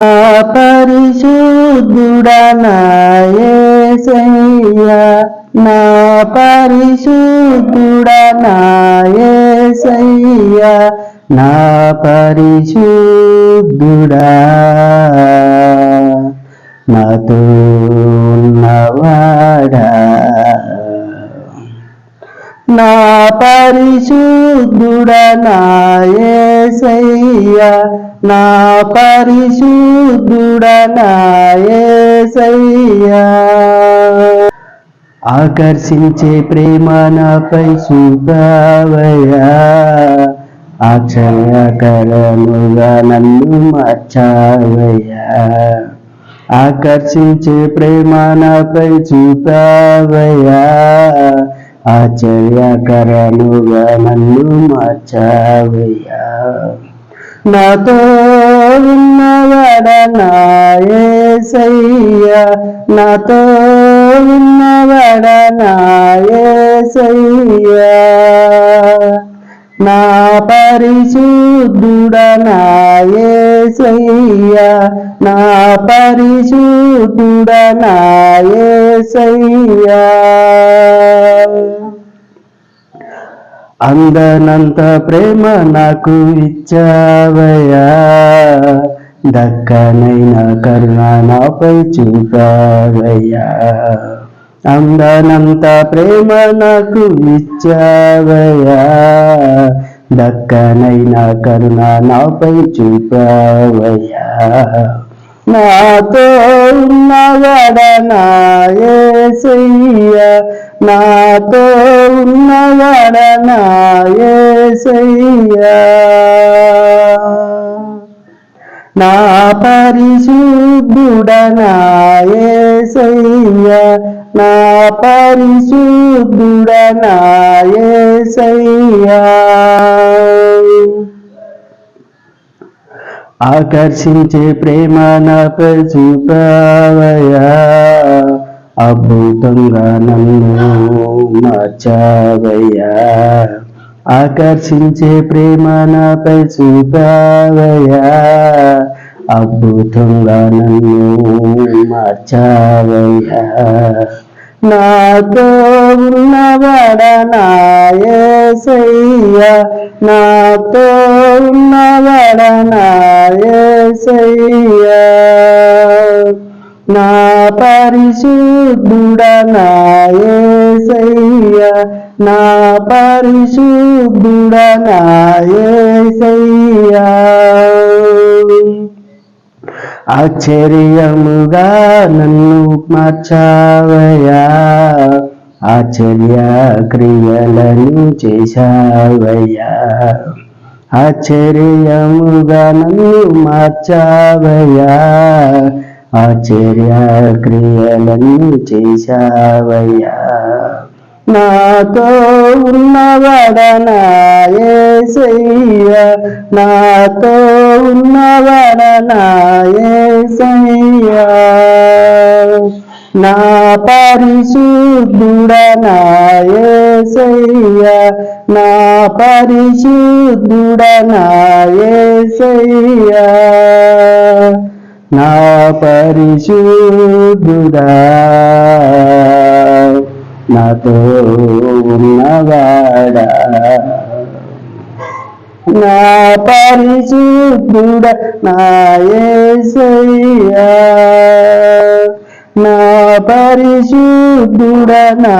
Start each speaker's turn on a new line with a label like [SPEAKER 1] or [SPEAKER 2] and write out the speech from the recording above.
[SPEAKER 1] నా పరిశుద్ధుడా నాయసయ్యా నా పరిశుద్ధుడా నాయసయ్యా నా పరిశుద్ధుడా. నాతో ఉన్నవాడా. నా పరిశుద్ధుడా నాయసయ్యా నా పరిశుద్ధుడనాయసయ్యా. ఆకర్షించే ప్రేమ నాపై చూపావయ్యా ఆశ్చర్యకరముగా నన్ను మార్చావయ్యా. ఆకర్షించే ప్రేమ నాపై చూపావయ్యా ఆశ్చర్యకరముగా నన్ను మార్చావయ్యా. నాతో ఉన్నవాడ నాయసయ్యా నాతో ఉన్నవాడ నాయసయ్యా నా పరిశుద్ధుడ నాయసయ్యా నా పరిశుద్ధుడ నాయసయ్యా అందనంత ప్రేమ నాకు ఇచ్చావయ్యా. దక్కనైన కరుణ నాపై చూపావయ్యా. అందనంత ప్రేమ నాకు ఇచ్చావయ్యా. దక్కనైన కరుణ నాపై చూపావయ్యా. నాతో ఉన్నవాడ నాతో ఉన్నవాడ నా పరిశుద్ధుడ నా పరిశుద్ధు ఆకర్షించే ప్రేమ నాపై చూపావయ్యా. అద్భుతంగా నన్ను మార్చావయ్యా. ఆకర్షించే ప్రేమ నాపై చూపావయ్యా. అద్భుతంగా నన్ను మార్చావయ్యా. నాతో ఉన్నవాడ నాయసయ్యా. నాతో ఉన్నవాడ నాయసయ్యా. నా పరిశుద్ధుడ నాయసయ్యా. నా పరిశుద్ధుడ నాయసయ్యా. ఆశ్చర్యముగా నన్ను మార్చావయ్యా. ఆశ్చర్య క్రియలను చేశావయ్యా. ఆశ్చర్యముగా నన్ను మార్చావయ్యా. ఆశ్చర్య క్రియలను చేశావయ్యా. నాతో ఉన్నవాడ నాతో ఉన్నవాడ నా పరిశుద్ధుడ నా పరిశుద్ధుడ నా పరిశుద్ధుడా నాతో ఉన్నవాడా? నా పరిశుద్ధుడ నా ఏసయ్యా. నా పరిశుద్ధుడ నా